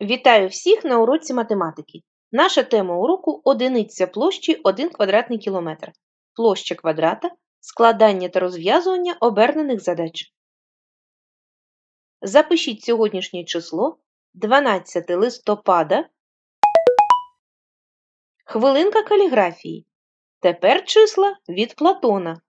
Вітаю всіх на уроці математики. Наша тема уроку – одиниця площі 1 квадратний кілометр. Площа квадрата, складання та розв'язування обернених задач. Запишіть сьогоднішнє число 12 листопада. Хвилинка каліграфії. Тепер числа від Платона.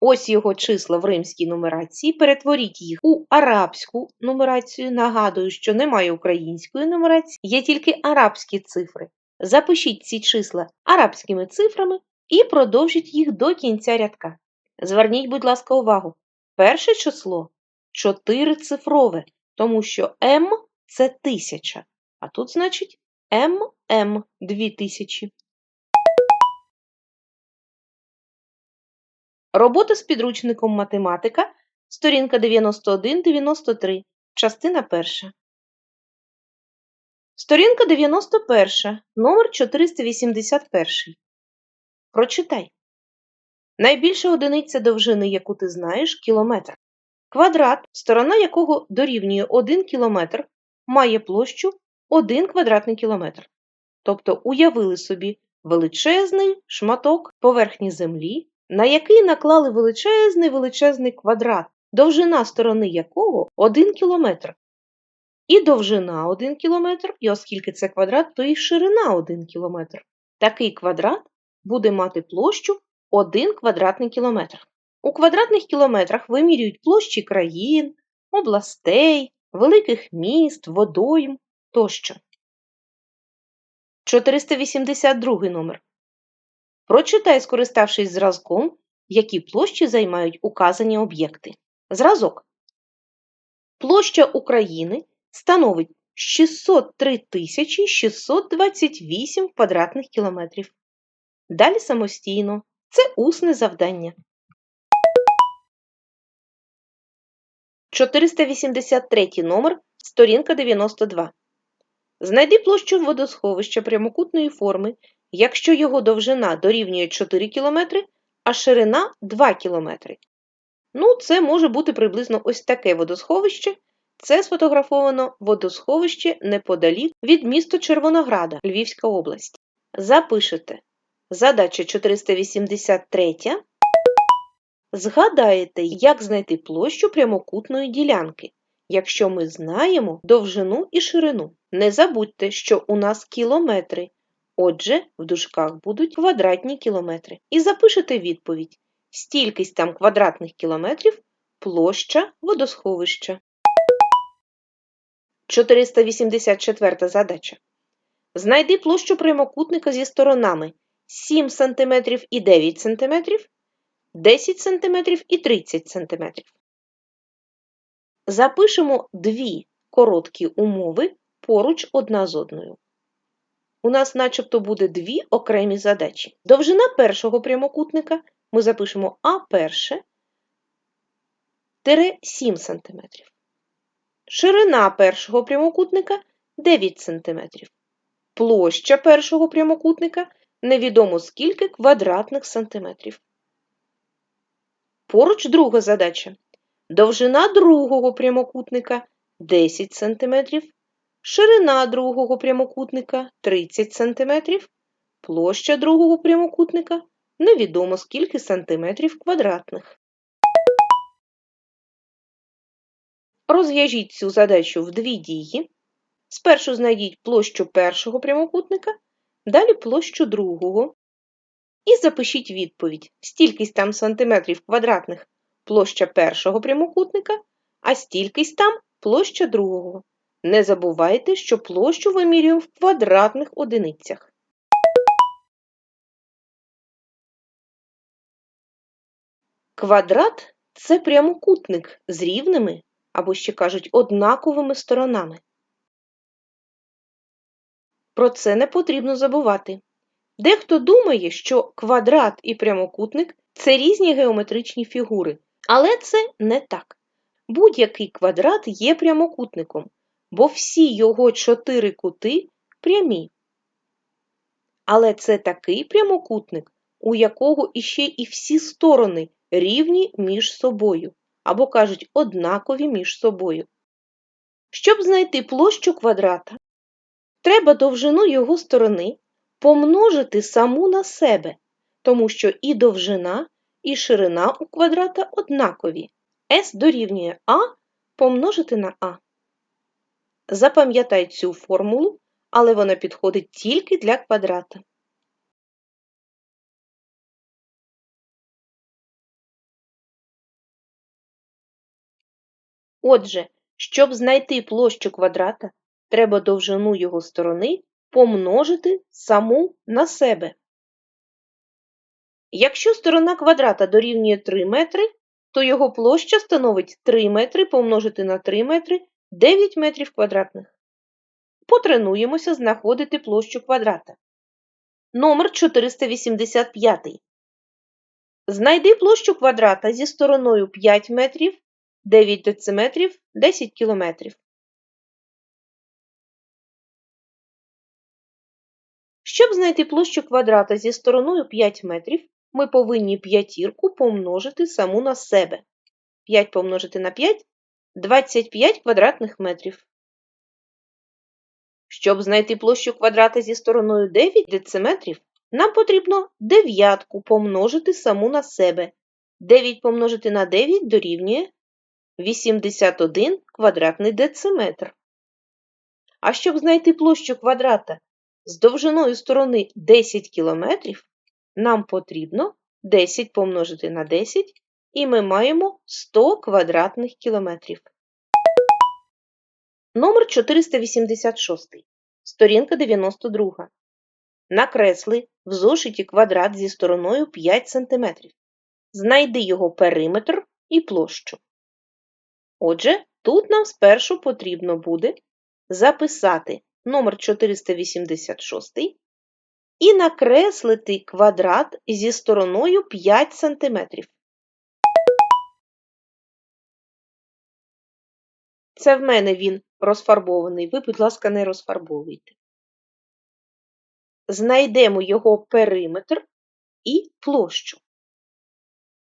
Ось його числа в римській нумерації. Перетворіть їх у арабську нумерацію. Нагадую, що немає української нумерації, є тільки арабські цифри. Запишіть ці числа арабськими цифрами і продовжіть їх до кінця рядка. Зверніть, будь ласка, увагу. Перше число чотирицифрове, тому що М це тисяча, а тут, значить, ММ 2000. Робота з підручником математика, сторінка 91-93, частина перша. Сторінка 91, номер 481. Прочитай. Найбільша одиниця довжини, яку ти знаєш, кілометр. Квадрат, сторона якого дорівнює 1 кілометр, має площу 1 квадратний кілометр. Тобто уявили собі величезний шматок поверхні землі, на який наклали величезний величезний квадрат, довжина сторони якого 1 кілометр. І довжина 1 кілометр, і оскільки це квадрат, то і ширина 1 кілометр. Такий квадрат буде мати площу 1 квадратний кілометр. У квадратних кілометрах вимірюють площі країн, областей, великих міст, водойм тощо. 482 номер. Прочитай, скориставшись зразком, які площі займають указані об'єкти. Зразок. Площа України становить 603 628 квадратних кілометрів. Далі самостійно. Це усне завдання. 483 номер, сторінка 92. Знайди площу водосховища прямокутної форми, якщо його довжина дорівнює 4 км, а ширина 2 км. Ну, це може бути приблизно ось таке водосховище. Це сфотографовано водосховище неподалік від міста Червонограда, Львівська область. Запишете задача 483. Згадаєте, як знайти площу прямокутної ділянки, якщо ми знаємо довжину і ширину. Не забудьте, що у нас кілометри. Отже, в дужках будуть квадратні кілометри. І запишете відповідь: стількись там квадратних кілометрів площа водосховища. 484 задача. Знайди площу прямокутника зі сторонами 7 см і 9 см, 10 см і 30 см. Запишемо дві короткі умови поруч одна з одною. У нас начебто буде дві окремі задачі. Довжина першого прямокутника ми запишемо А1 7 см. Ширина першого прямокутника 9 см. Площа першого прямокутника невідомо скільки квадратних сантиметрів. Поруч друга задача. Довжина другого прямокутника 10 см, ширина другого прямокутника 30 см, площа другого прямокутника невідомо скільки сантиметрів квадратних. Розв'яжіть цю задачу в дві дії. Спершу знайдіть площу першого прямокутника, далі площу другого. І запишіть відповідь: стількись там сантиметрів квадратних площа першого прямокутника, а стількись там площа другого. Не забувайте, що площу вимірюємо в квадратних одиницях. Квадрат це прямокутник з рівними, або ще кажуть, однаковими сторонами. Про це не потрібно забувати. Дехто думає, що квадрат і прямокутник це різні геометричні фігури, але це не так. Будь-який квадрат є прямокутником, бо всі його чотири кути прямі. Але це такий прямокутник, у якого іще і всі сторони рівні між собою, або кажуть, однакові між собою. Щоб знайти площу квадрата, Треба довжину його сторони помножити саму на себе, тому що і довжина, і ширина у квадрата однакові. S дорівнює А помножити на А. Запам'ятай цю формулу, але вона підходить тільки для квадрата. Отже, щоб знайти площу квадрата, треба довжину його сторони помножити саму на себе. Якщо сторона квадрата дорівнює 3 метри, то його площа становить 3 метри помножити на 3 метри 9 метрів квадратних. Потренуємося знаходити площу квадрата. Номер 485. Знайди площу квадрата зі стороною 5 метрів, 9 дециметрів, 10 кілометрів. Щоб знайти площу квадрата зі стороною 5 метрів, ми повинні п'ятірку помножити саму на себе. 5 помножити на 5 25 квадратних метрів. Щоб знайти площу квадрата зі стороною 9 дециметрів, нам потрібно дев'ятку помножити саму на себе. 9 помножити на 9 дорівнює 81 квадратний дециметр. А щоб знайти площу квадрата з довжиною сторони 10 км, нам потрібно 10 помножити на 10, і ми маємо 100 квадратних кілометрів. Номер 486. Сторінка 92. Накресли в зошиті квадрат зі стороною 5 см. Знайди його периметр і площу. Отже, тут нам спершу потрібно буде записати номер 486 і накреслити квадрат зі стороною 5 см. Це в мене він розфарбований. Ви, будь ласка, не розфарбовуйте. Знайдемо його периметр і площу.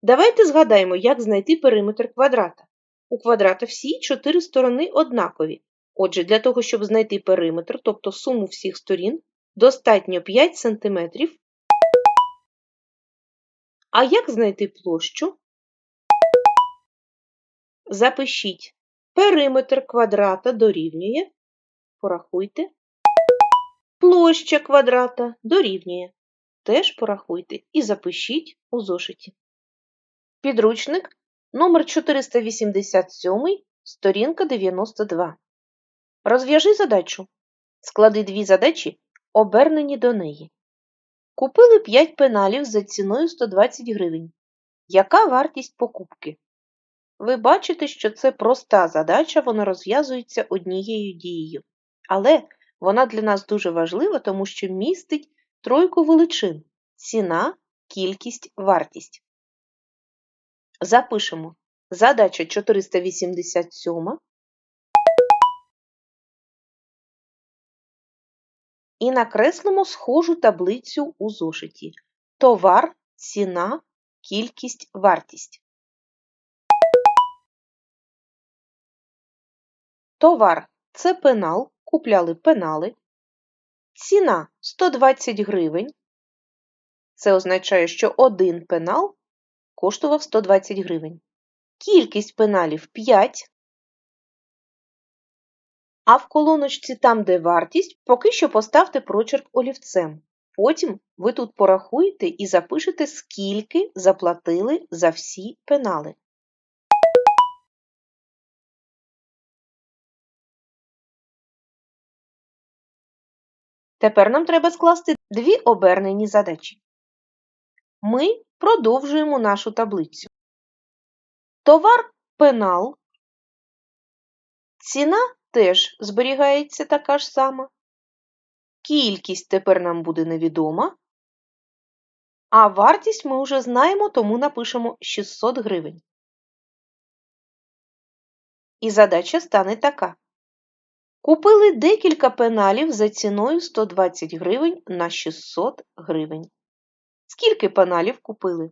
Давайте згадаємо, як знайти периметр квадрата. У квадрата всі чотири сторони однакові. Отже, для того, щоб знайти периметр, тобто суму всіх сторін, достатньо 5 см. А як знайти площу? Запишіть периметр квадрата дорівнює. Порахуйте. Площа квадрата дорівнює. Теж порахуйте і запишіть у зошиті. Підручник номер 487, сторінка 92. Розв'яжи задачу. Склади дві задачі, обернені до неї. Купили 5 пеналів за ціною 120 гривень. Яка вартість покупки? Ви бачите, що це проста задача, вона розв'язується однією дією. Але вона для нас дуже важлива, тому що містить тройку величин ціна, кількість, вартість. Запишемо задача 487 і накреслимо схожу таблицю у зошиті. Товар, ціна, кількість, вартість. Товар це пенал, купляли пенали. Ціна 120 гривень. Це означає, що один пенал коштував 120 гривень. Кількість пеналів 5. А в колоночці там, де вартість, поки що поставте прочерк олівцем. Потім ви тут порахуєте і запишете, скільки заплатили за всі пенали. Тепер нам треба скласти дві обернені задачі. Ми продовжуємо нашу таблицю. Товар пенал. Ціна теж зберігається така ж сама. Кількість тепер нам буде невідома. А вартість ми вже знаємо, тому напишемо 600 гривень. І задача стане така. Купили декілька пеналів за ціною 120 гривень на 600 гривень. Скільки пеналів купили?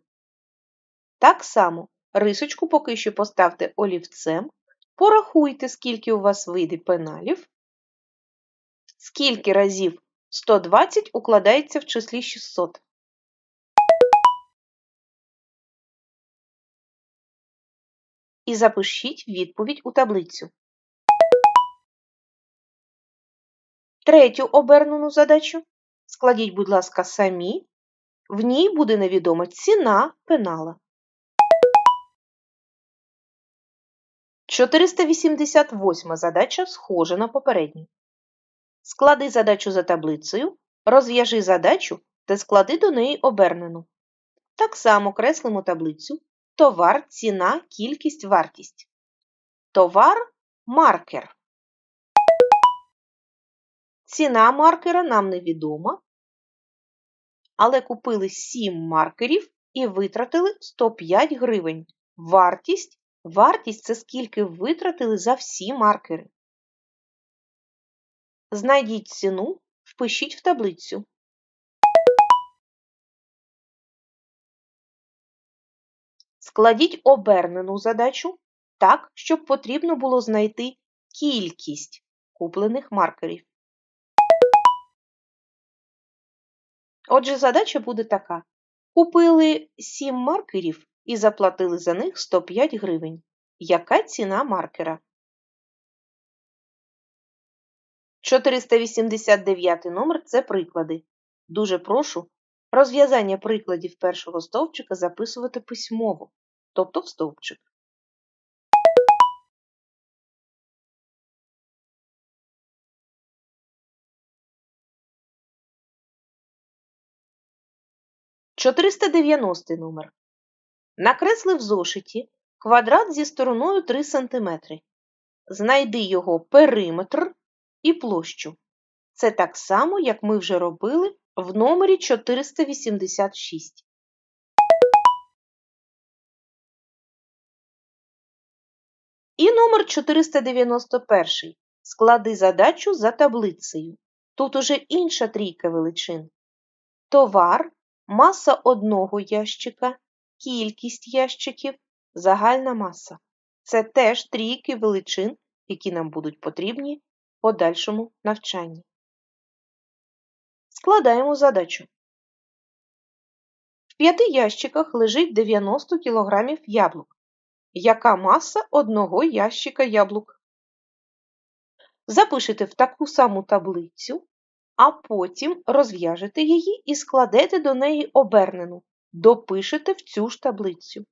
Так само рисочку поки що поставте олівцем, порахуйте, скільки у вас вийде пеналів. Скільки разів 120 укладається в числі 600? І запишіть відповідь у таблицю. Третю обернену задачу складіть, будь ласка, самі. В ній буде невідома ціна пенала. 488 задача схожа на попередню. Склади задачу за таблицею, розв'яжи задачу та склади до неї обернену. Так само креслимо таблицю товар, ціна, кількість, вартість. Товар маркер. Ціна маркера нам невідома, але купили 7 маркерів і витратили 105 гривень. Вартість Вартість це скільки витратили за всі маркери. Знайдіть ціну, впишіть в таблицю. Складіть обернену задачу так, щоб потрібно було знайти кількість куплених маркерів. Отже, задача буде така. Купили 7 маркерів і заплатили за них 105 гривень. Яка ціна маркера? 489 номер це приклади. Дуже прошу розв'язання прикладів першого стовпчика записувати письмово, тобто в стовпчик. Чотириста дев'яностий номер. Накресли в зошиті квадрат зі стороною 3 см. Знайди його периметр і площу. Це так само, як ми вже робили в номері 486. І номер 491. Склади задачу за таблицею. Тут уже інша трійка величин. Товар, маса одного ящика, кількість ящиків, загальна маса. Це теж трійки величин, які нам будуть потрібні в подальшому навчанні. Складаємо задачу. В п'яти ящиках лежить 90 кг яблук. Яка маса одного ящика яблук? Запишете в таку саму таблицю, а потім розв'яжете її і складете до неї обернену допишете в цю ж таблицю.